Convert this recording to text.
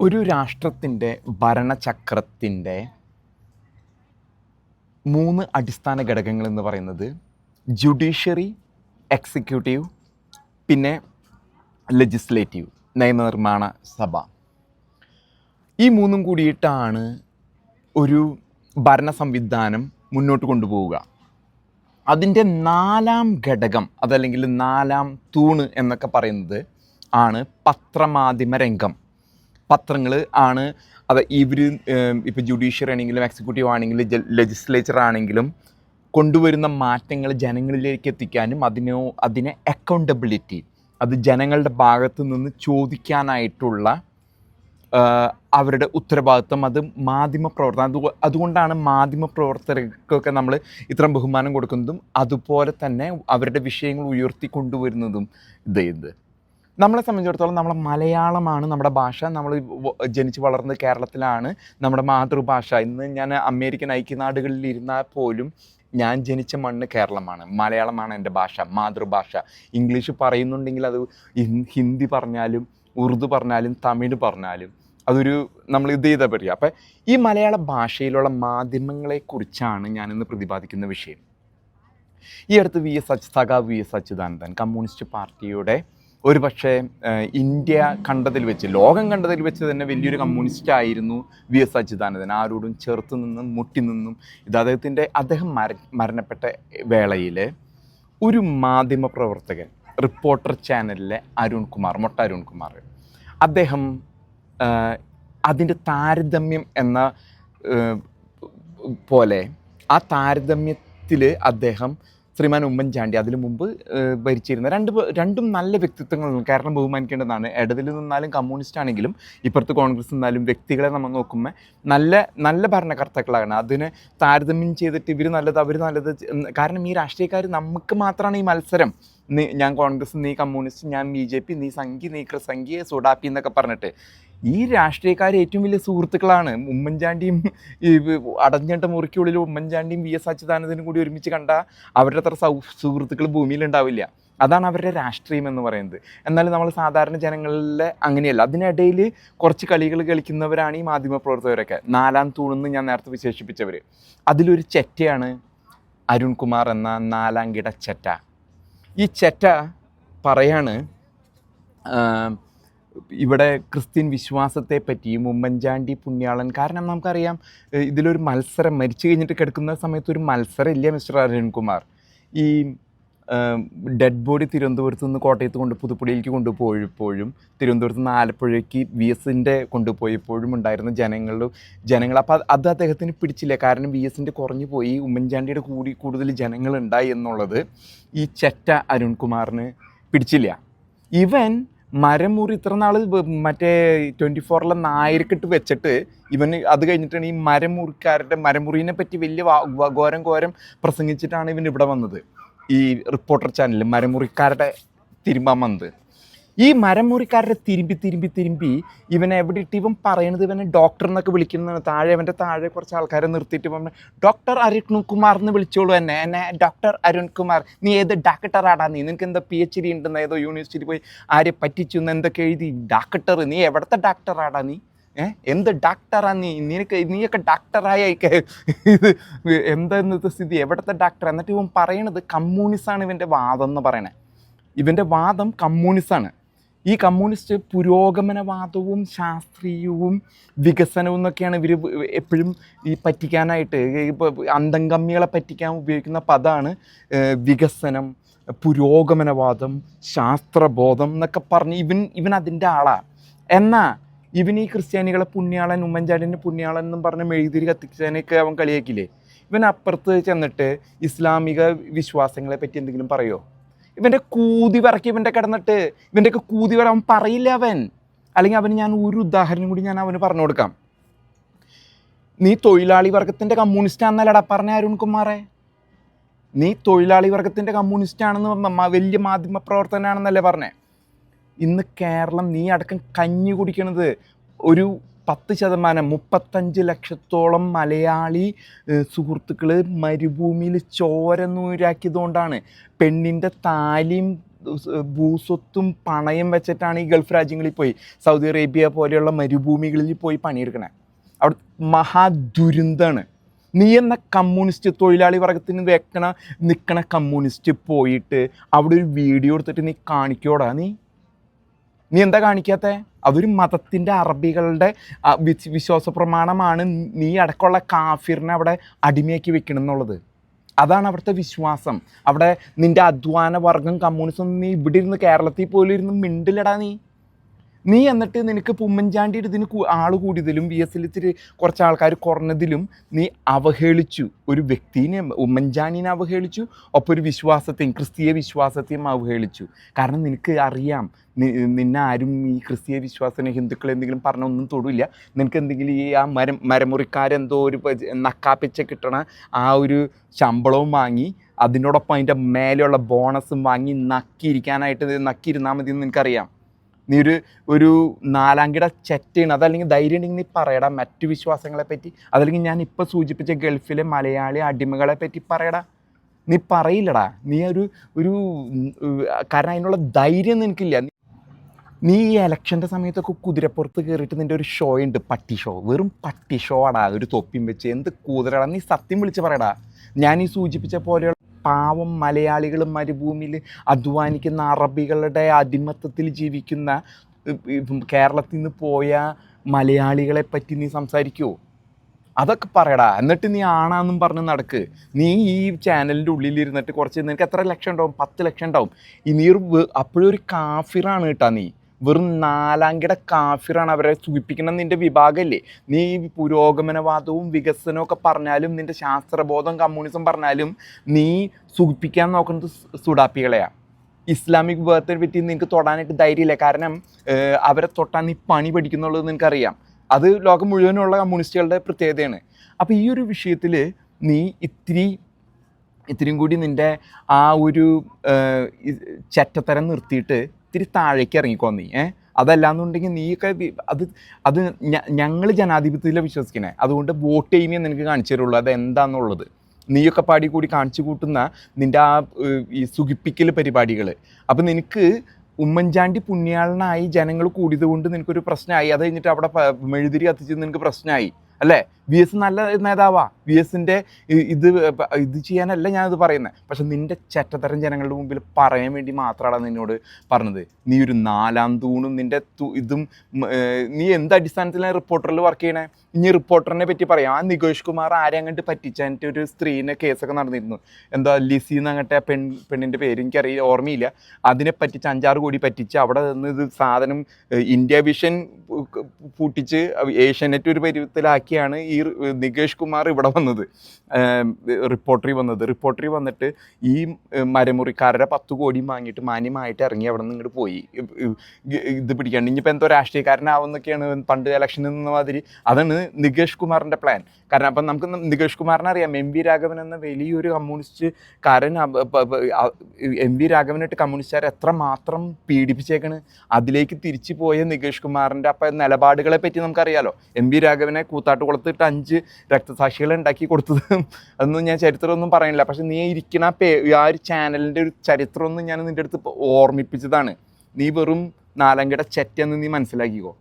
ഒരു രാഷ്ട്രത്തിന്റെ ഭരണചക്രത്തിന്റെ മൂന്ന് അടിസ്ഥാന ഘടകങ്ങൾ എന്ന് പറയുന്നത് ജുഡീഷ്യറി എക്സിക്യൂട്ടീവ് പിന്നെ ലെജിസ്ലേറ്റീവ് നിയമനിർമ്മാണ സഭ. ഈ മൂന്നും കൂടിയിട്ടാണ് ഒരു ഭരണ സംവിധാനം മുന്നോട്ട് കൊണ്ടുപോവുക. അതിന്റെ നാലാം ഘടകം അതല്ലെങ്കിൽ നാലാം തൂണ് എന്നൊക്കെ പറയുന്നത് ആണ് പത്രമാധ്യമ രംഗം പത്രങ്ങൾ ആണ്. അത് ഇവർ ഇപ്പോൾ ജുഡീഷ്യറി ആണെങ്കിലും എക്സിക്യൂട്ടീവ് ആണെങ്കിലും ലെജിസ്ലേച്ചർ ആണെങ്കിലും കൊണ്ടുവരുന്ന മാറ്റങ്ങൾ ജനങ്ങളിലേക്ക് എത്തിക്കാനും അതിനോ അതിനെ അക്കൗണ്ടബിലിറ്റി അത് ജനങ്ങളുടെ ഭാഗത്ത് നിന്ന് ചോദിക്കാനായിട്ടുള്ള അവരുടെ ഉത്തരവാദിത്വം അത് മാധ്യമ പ്രവർത്തനം. അത് അതുകൊണ്ടാണ് മാധ്യമ പ്രവർത്തകർക്കൊക്കെ നമ്മൾ ഇത്രയും ബഹുമാനം കൊടുക്കുന്നതും അതുപോലെ തന്നെ അവരുടെ വിഷയങ്ങൾ ഉയർത്തി കൊണ്ടുവരുന്നതും ഇത് ഇത് നമ്മളെ സംബന്ധിച്ചിടത്തോളം നമ്മളെ മലയാളമാണ് നമ്മുടെ ഭാഷ. നമ്മൾ ജനിച്ച് വളർന്നത് കേരളത്തിലാണ് നമ്മുടെ മാതൃഭാഷ. ഇന്ന് ഞാൻ അമേരിക്കൻ ഐക്യനാടുകളിൽ ഇരുന്നാൽ പോലും ഞാൻ ജനിച്ച മണ്ണ് കേരളമാണ്. മലയാളമാണ് എന്റെ ഭാഷ മാതൃഭാഷ. ഇംഗ്ലീഷ് പറയുന്നുണ്ടെങ്കിൽ അത് ഹിന്ദി പറഞ്ഞാലും ഉറുദു പറഞ്ഞാലും തമിഴ് പറഞ്ഞാലും അതൊരു നമ്മൾ ഇത് ചെയ്താൽ പറ്റുക അപ്പം ഈ മലയാള ഭാഷയിലുള്ള മാധ്യമങ്ങളെക്കുറിച്ചാണ് ഞാനിന്ന് പ്രതിപാദിക്കുന്ന വിഷയം. ഈ അടുത്ത് വി എസ് സച്ച് വി എസ് അച്യുതാനന്ദൻ കമ്മ്യൂണിസ്റ്റ് പാർട്ടിയുടെ ഒരു പക്ഷേ ഇന്ത്യ കണ്ടതിൽ വെച്ച് ലോകം കണ്ടതിൽ വെച്ച് തന്നെ വലിയൊരു കമ്മ്യൂണിസ്റ്റ് ആയിരുന്നു വി എസ് അച്യുതാനന്ദൻ ആരോടും ചെറുത്ത് നിന്നും മുട്ടി നിന്നും ഇത് അദ്ദേഹത്തിന്റെ അദ്ദേഹം മര മരണപ്പെട്ട വേളയിൽ ഒരു മാധ്യമ പ്രവർത്തകൻ റിപ്പോർട്ടർ ചാനലിലെ അരുൺ കുമാർ മൊട്ട അരുൺ കുമാർ. അദ്ദേഹം അതിന്റെ താരതമ്യം എന്ന പോലെ ആ താരതമ്യത്തിൽ അദ്ദേഹം ശ്രീമാൻ ഉമ്മൻചാണ്ടി അതിനു മുമ്പ് ഭരിച്ചിരുന്ന രണ്ട് രണ്ടും നല്ല വ്യക്തിത്വങ്ങളാണ് കാരണം ബഹുമാനിക്കേണ്ടതാണ്. ഇടതിൽ നിന്നാലും കമ്മ്യൂണിസ്റ്റ് ആണെങ്കിലും ഇപ്പുറത്ത് കോൺഗ്രസ് നിന്നാലും വ്യക്തികളെ നമ്മൾ നോക്കുമ്പോൾ നല്ല നല്ല ഭരണകർത്താക്കളാണ്. അതിനെ താരതമ്യം ചെയ്തിട്ട് ഇവർ നല്ലത് അവർ നല്ലത് കാരണം ഈ രാഷ്ട്രീയക്കാർ നമുക്ക് മാത്രമാണ് ഈ മത്സരം. നീ ഞാൻ കോൺഗ്രസ് നീ കമ്മ്യൂണിസ്റ്റ് ഞാൻ ബി ജെ പി നീ സംഘി നീ സംഘി സുഡാപ്പി എന്നൊക്കെ പറഞ്ഞിട്ട്. ഈ രാഷ്ട്രീയക്കാർ ഏറ്റവും വലിയ സുഹൃത്തുക്കളാണ്. ഉമ്മൻചാണ്ടിയും ഈ അടഞ്ഞിട്ട മുറിക്കുള്ളിൽ ഉമ്മൻചാണ്ടിയും വി എസ് അച്യുതാനന്ദനും കൂടി ഒരുമിച്ച് കണ്ട അവരുടെ അത്ര സൗ സുഹൃത്തുക്കൾ ഭൂമിയിൽ ഉണ്ടാവില്ല. അതാണ് അവരുടെ രാഷ്ട്രീയം എന്ന് പറയുന്നത്. എന്നാൽ നമ്മൾ സാധാരണ ജനങ്ങളിലെ അങ്ങനെയല്ല. അതിനിടയിൽ കുറച്ച് കളികൾ കളിക്കുന്നവരാണ് ഈ മാധ്യമപ്രവർത്തകരൊക്കെ. നാലാം തൂണെന്ന് ഞാൻ നേരത്തെ വിശേഷിപ്പിച്ചവർ അതിലൊരു ചെറ്റയാണ് അരുൺകുമാർ എന്ന നാലാം നാലാംകിട ചെറ്റ. ഈ ചെറ്റ പറയാണ് ഇവിടെ ക്രിസ്ത്യൻ വിശ്വാസത്തെ പറ്റിയും ഉമ്മൻചാണ്ടി പുണ്യാളൻ. കാരണം നമുക്കറിയാം ഇതിലൊരു മത്സരം മരിച്ചു കഴിഞ്ഞിട്ട് കിടക്കുന്ന സമയത്ത് ഒരു മത്സരം ഇല്ല മിസ്റ്റർ അരുൺകുമാർ. ഈ ഡെഡ് ബോഡി തിരുവനന്തപുരത്ത് നിന്ന് കോട്ടയത്ത് കൊണ്ട് പുതുപ്പള്ളിയിലേക്ക് കൊണ്ടുപോയപ്പോഴും തിരുവനന്തപുരത്ത് നിന്ന് ആലപ്പുഴയ്ക്ക് വി എസിന്റെ കൊണ്ടുപോയപ്പോഴും ഉണ്ടായിരുന്ന ജനങ്ങളും ജനങ്ങൾ അപ്പോൾ അത് അദ്ദേഹത്തിന് പിടിച്ചില്ല. കാരണം വി എസിന്റെ കുറഞ്ഞു പോയി ഉമ്മൻചാണ്ടിയുടെ കൂടി കൂടുതൽ ജനങ്ങളുണ്ടായി എന്നുള്ളത് ഈ ചെറ്റ അരുൺകുമാറിന് പിടിച്ചില്ല. ഇവൻ മരം മുറി ഇത്ര നാൾ മറ്റേ ട്വന്റി ഫോറിലെ നായർക്കിട്ട് വെച്ചിട്ട് ഇവന് അത് കഴിഞ്ഞിട്ടാണ് ഈ മരം മുറിക്കാരുടെ മരമുറിനെ പറ്റി വലിയ ഘോരം ഘോരം പ്രസംഗിച്ചിട്ടാണ് ഇവൻ ഇവിടെ വന്നത്. ഈ റിപ്പോർട്ടർ ചാനലിൽ മരമുറിക്കാരുടെ തിരുമ്പാൻ വന്നത് ഈ മരം മുറിക്കാരുടെ തിരുമ്പി തിരുമ്പി തിരുമ്പി ഇവനെ എവിടെ ഇട്ട് ഇവൻ പറയണത് ഇവനെ ഡോക്ടർ എന്നൊക്കെ വിളിക്കുന്നതാണ് താഴെ അവന്റെ താഴെ കുറച്ച് ആൾക്കാരെ നിർത്തിയിട്ട് പറഞ്ഞു ഡോക്ടർ അരുൺ കുമാർ എന്ന് വിളിച്ചോളൂ എന്നെ എന്നെ ഡോക്ടർ അരുൺ കുമാർ നീ ഏത് ഡാക്ടറാടാ നീ? നിനക്ക് എന്താ പി എച്ച് ഡി ഉണ്ടെന്ന് ഏതോ യൂണിവേഴ്സിറ്റി പോയി ആരെ പറ്റിച്ചു എന്ന് എന്തൊക്കെ എഴുതി? ഡാക്ടർ നീ എവിടത്തെ ഡാക്ടറാടാ നീ? ഏ? എന്ത് ഡാക്ടറാ നീ? നിനക്ക് നീയൊക്കെ ഡാക്ടറായ ഇത് എന്താ സ്ഥിതി? എവിടത്തെ ഡാക്ടർ എന്നിട്ട് ഇവൻ പറയണത് കമ്മ്യൂണിസ്റ്റാണ് ഇവന്റെ വാദം എന്ന് പറയണേ. ഇവന്റെ വാദം കമ്മ്യൂണിസ്റ്റാണ് ഈ കമ്മ്യൂണിസ്റ്റ് പുരോഗമനവാദവും ശാസ്ത്രീയവും വികസനവും എന്നൊക്കെയാണ് ഇവർ എപ്പോഴും ഈ പറ്റിക്കാനായിട്ട് ഇപ്പോൾ അന്തംകമ്മികളെ പറ്റിക്കാൻ ഉപയോഗിക്കുന്ന പദമാണ് വികസനം പുരോഗമനവാദം ശാസ്ത്രബോധം എന്നൊക്കെ പറഞ്ഞ് ഇവൻ ഇവൻ അതിന്റെ ആളാണ് എന്നാൽ ഇവൻ ഈ ക്രിസ്ത്യാനികളെ പുണ്യാളൻ ഉമ്മൻചാണ്ടിന്റെ പുണ്യാളൻ എന്നും പറഞ്ഞ് മെഴുതിരി കത്തിച്ചതിനൊക്കെ അവൻ കളിയാക്കില്ലേ ഇവൻ അപ്പുറത്ത് ചെന്നിട്ട് ഇസ്ലാമിക വിശ്വാസങ്ങളെ പറ്റി എന്തെങ്കിലും പറയോ? ഇവന്റെ കൂതി വിറക്കി ഇവന്റെ കിടന്നിട്ട് ഇവന്റെയൊക്കെ കൂതി വരാൻ പറയില്ല അവൻ. അല്ലെങ്കിൽ അവന് ഞാൻ ഒരു ഉദാഹരണം കൂടി ഞാൻ അവന് പറഞ്ഞു കൊടുക്കാം. നീ തൊഴിലാളി വർഗത്തിന്റെ കമ്മ്യൂണിസ്റ്റ് ആണെന്നല്ലടാ പറഞ്ഞ അരുൺകുമാറെ. നീ തൊഴിലാളി വർഗത്തിന്റെ കമ്മ്യൂണിസ്റ്റ് ആണെന്ന് വലിയ മാധ്യമ പ്രവർത്തനാണെന്നല്ലേ പറഞ്ഞേ. ഇന്ന് കേരളം നീ അടക്കം കഞ്ഞി കുടിക്കണത് ഒരു പത്ത് ശതമാനം മുപ്പത്തഞ്ച് ലക്ഷത്തോളം മലയാളി സുഹൃത്തുക്കൾ മരുഭൂമിയിൽ ചോര നൂരാക്കിയതുകൊണ്ടാണ്. പെണ്ണിന്റെ താലിയും ഭൂസ്വത്തും പണയം വെച്ചിട്ടാണ് ഈ ഗൾഫ് രാജ്യങ്ങളിൽ പോയി. സൗദി അറേബ്യ പോലെയുള്ള മരുഭൂമികളിൽ പോയി പണിയെടുക്കണേ. അവിടെ മഹാദുരന്തമാണ് നീ എന്ന കമ്മ്യൂണിസ്റ്റ് തൊഴിലാളി വർഗത്തിന് വെക്കണ നിൽക്കണ കമ്മ്യൂണിസ്റ്റ് പോയിട്ട് അവിടെ ഒരു വീഡിയോ എടുത്തിട്ട് നീ കാണിക്കോടാ നീ? നീ എന്താ കാണിക്കാത്ത? അതൊരു മതത്തിന്റെ അറബികളുടെ വിശ്വാസ പ്രമാണമാണ് നീ അടക്കമുള്ള കാഫിറിനെ അവിടെ അടിമയാക്കി വെക്കണം എന്നുള്ളത് അതാണ് അവിടുത്തെ വിശ്വാസം. അവിടെ നിന്റെ അധ്വാന വർഗം കമ്മ്യൂണിസം നീ ഇവിടെ ഇരുന്ന് കേരളത്തിൽ പോലും ഇരുന്ന് മിണ്ടില്ലടാ നീ. നീ എന്നിട്ട് നിനക്ക് ഉമ്മൻചാണ്ടിയുടെ ഇതിന് ആൾ കൂടിയതിലും വി എസിൽ ഇത്തിരി കുറച്ച് ആൾക്കാർ കുറഞ്ഞതിലും നീ അവഹേളിച്ചു. ഒരു വ്യക്തിനെ ഉമ്മൻചാണ്ടിനെ അവഹേളിച്ചു ഒപ്പം ഒരു വിശ്വാസത്തെയും ക്രിസ്തീയ വിശ്വാസത്തെയും അവഹേളിച്ചു. കാരണം നിനക്ക് അറിയാം നിന്നെ ആരും ഈ ക്രിസ്തീയ വിശ്വാസനെ ഹിന്ദുക്കൾ എന്തെങ്കിലും പറഞ്ഞൊന്നും തൊടില്ല. നിനക്ക് എന്തെങ്കിലും ഈ ആ മരം മരമുറിക്കാരെന്തോ ഒരു നക്കാപ്പിച്ച കിട്ടണ ആ ഒരു ശമ്പളവും വാങ്ങി അതിനോടൊപ്പം അതിന്റെ മേലെയുള്ള ബോണസും വാങ്ങി നക്കിയിരിക്കാനായിട്ട് നക്കിയിരുന്നാൽ മതി എന്ന് നിനക്കറിയാം. നീ ഒരു ഒരു നാലാംകിട ചെറ്റാണ്. അതല്ലെങ്കിൽ ധൈര്യം ഉണ്ടെങ്കിൽ നീ പറയടാ മറ്റു വിശ്വാസങ്ങളെ പറ്റി. അതല്ലെങ്കിൽ ഞാൻ ഇപ്പോൾ സൂചിപ്പിച്ച ഗൾഫിലെ മലയാളി അടിമകളെ പറ്റി പറയടാ. നീ പറയില്ലടാ. നീ ഒരു ഒരു കാരണം അതിനുള്ള ധൈര്യം നിനക്കില്ല നീ ഈ ഇലക്ഷന്റെ സമയത്തൊക്കെ കുതിരപ്പുറത്ത് കയറിയിട്ട് നിന്റെ ഒരു ഷോ ഉണ്ട് പട്ടി ഷോ. വെറും പട്ടി ഷോ ആടാ. ഒരു തൊപ്പിയും വെച്ച്. എന്ത് കൂതിരടാ നീ സത്യം വിളിച്ച് പറയടാ. ഞാൻ ഈ സൂചിപ്പിച്ച പോലെയുള്ള പാവം മലയാളികൾ മരുഭൂമിയിൽ അധ്വാനിക്കുന്ന അറബികളുടെ അടിമത്തത്തിൽ ജീവിക്കുന്ന കേരളത്തിൽ നിന്ന് പോയ മലയാളികളെ പറ്റി നീ സംസാരിക്കുമോ അതൊക്കെ പറയടാ. എന്നിട്ട് നീ ആണാന്നും പറഞ്ഞ് നടക്ക്. നീ ഈ ചാനലിന്റെ ഉള്ളിൽ ഇരുന്നിട്ട് കുറച്ച് നിനക്ക് എത്ര ലക്ഷം ഉണ്ടാവും? പത്ത് ലക്ഷം ഉണ്ടാവും. ഈ ഒരു ഒരു കാഫിറാണ് കേട്ടാ നീ. വെറും നാലാംകിട കാഫിറാണ് അവരെ സൂചിപ്പിക്കണം നിന്റെ വിഭാഗമല്ലേ നീ പുരോഗമനവാദവും വികസനവും ഒക്കെ പറഞ്ഞാലും നിന്റെ ശാസ്ത്രബോധം കമ്മ്യൂണിസം പറഞ്ഞാലും നീ സൂചിപ്പിക്കാൻ നോക്കുന്നത് സുഡാപ്പികളെയാണ് ഇസ്ലാമിക് വിഭാഗത്തെ പറ്റി നിനക്ക് തൊടാനായിട്ട് ധൈര്യമില്ല. കാരണം അവരെ തൊട്ടാൻ നീ പണി പഠിക്കുന്നുള്ളത് നിനക്കറിയാം. അത് ലോകം മുഴുവനുള്ള കമ്മ്യൂണിസ്റ്റുകളുടെ പ്രത്യേകതയാണ്. അപ്പോൾ ഈ ഒരു വിഷയത്തിൽ നീ ഇത്തിരി ഇത്തിരിയും കൂടി നിന്റെ ആ ഒരു ചറ്റത്തരം നിർത്തിയിട്ട് ഇത്തിരി താഴേക്ക് ഇറങ്ങിക്കോ നീ ഏ? അതല്ലാന്നുണ്ടെങ്കിൽ നീയൊക്കെ അത് അത് ഞങ്ങൾ ജനാധിപത്യത്തിലാണ് വിശ്വസിക്കണേ. അതുകൊണ്ട് വോട്ട് ചെയ്യുമ്പോൾ നിനക്ക് കാണിച്ചു തരുള്ളൂ. അത് എന്താണെന്നുള്ളത് നീയൊക്കെ പാടി കൂടി കാണിച്ചു കൂട്ടുന്ന നിന്റെ ആ ഈ സുഖിപ്പിക്കൽ പരിപാടികൾ അപ്പം നിനക്ക് ഉമ്മൻചാണ്ടി പുണ്യാളനായി ജനങ്ങൾ കൂടിയത് കൊണ്ട് നിനക്കൊരു പ്രശ്നമായി. അത് കഴിഞ്ഞിട്ട് അവിടെ മെഴുതിരി കത്തിച്ചത് നിനക്ക് പ്രശ്നമായി. അല്ലേ? വി എസ് നല്ല നേതാവാ. വി എസിന്റെ ഇത് ഇത് ചെയ്യാനല്ല ഞാനിത് പറയുന്നത് പക്ഷെ നിന്റെ ചെറ്റത്തരം ജനങ്ങളുടെ മുമ്പിൽ പറയാൻ വേണ്ടി മാത്രമാണ് നിന്നോട് പറഞ്ഞത്. നീ ഒരു നാലാം തൂണും നിന്റെ ഇതും നീ എന്ത് അടിസ്ഥാനത്തിലാണ് റിപ്പോർട്ടറിൽ വർക്ക് ചെയ്യണേ? ഇനി റിപ്പോർട്ടറിനെ പറ്റി പറയാം. ആ നികേഷ് കുമാർ ആരെ അങ്ങോട്ട് പറ്റിച്ചതിന്റെ ഒരു സ്ത്രീനെ കേസൊക്കെ നടന്നിരുന്നു. എന്താ ലിസി എന്നങ്ങട്ടെ പെൺ പെണ്ണിന്റെ പേര് എനിക്കറിയില്ല ഓർമ്മയില്ല. അതിനെ പറ്റിച്ച് അഞ്ചാറ് കോടി പറ്റിച്ച് അവിടെ നിന്ന് ഇത് സാധനം ഇന്ത്യ വിഷൻ പൂട്ടിച്ച് ഏഷ്യാനെറ്റ് ഒരു പരുവത്തിലാക്കിയാണ് ഈ നികേഷ് കുമാർ ഇവിടെ വന്നത്. റിപ്പോർട്ടറി വന്നത്. റിപ്പോർട്ടറി വന്നിട്ട് ഈ മരമുറിക്കാരുടെ പത്ത് കോടിയും വാങ്ങിയിട്ട് മാന്യമായിട്ട് ഇറങ്ങി അവിടെ നിന്ന് ഇങ്ങോട്ട് പോയി. ഇത് പിടിക്കാണ്ട് ഇനിയിപ്പോൾ എന്തോ രാഷ്ട്രീയക്കാരനാവുന്നൊക്കെയാണ് പണ്ട് ഇലക്ഷനിൽ നിന്ന മാതിരി. അതാണ് നികേഷ് കുമാറിന്റെ പ്ലാൻ കാരണം അപ്പം നമുക്ക് നികേഷ് കുമാറിനെ അറിയാം. എം വി രാഘവൻ എന്ന വലിയൊരു കമ്മ്യൂണിസ്റ്റ് കാരൻ എം വി രാഘവനായിട്ട് കമ്മ്യൂണിസ്റ്റുകാർ എത്ര മാത്രം പീഡിപ്പിച്ചേക്കണ്. അതിലേക്ക് തിരിച്ചു പോയ നികേഷ് കുമാറിന്റെ അപ്പം നിലപാടുകളെ പറ്റി നമുക്കറിയാലോ. എം വി രാഘവനെ കൂത്താട്ട് കൊളുത്തിട്ട് അഞ്ച് രക്തസാക്ഷികളെ ഉണ്ടാക്കി കൊടുത്തത്. അതൊന്നും ഞാൻ ചരിത്രമൊന്നും പറയുന്നില്ല. പക്ഷെ നീ ഇരിക്കുന്ന പേ ആ ഒരു ചാനലിന്റെ ഒരു ചരിത്രമൊന്നും ഞാൻ നിന്റെ അടുത്ത് ഓർമ്മിപ്പിച്ചതാണ്. നീ വെറും നാലങ്കട ചെറ്റെന്ന് നീ മനസ്സിലാക്കിക്കോ.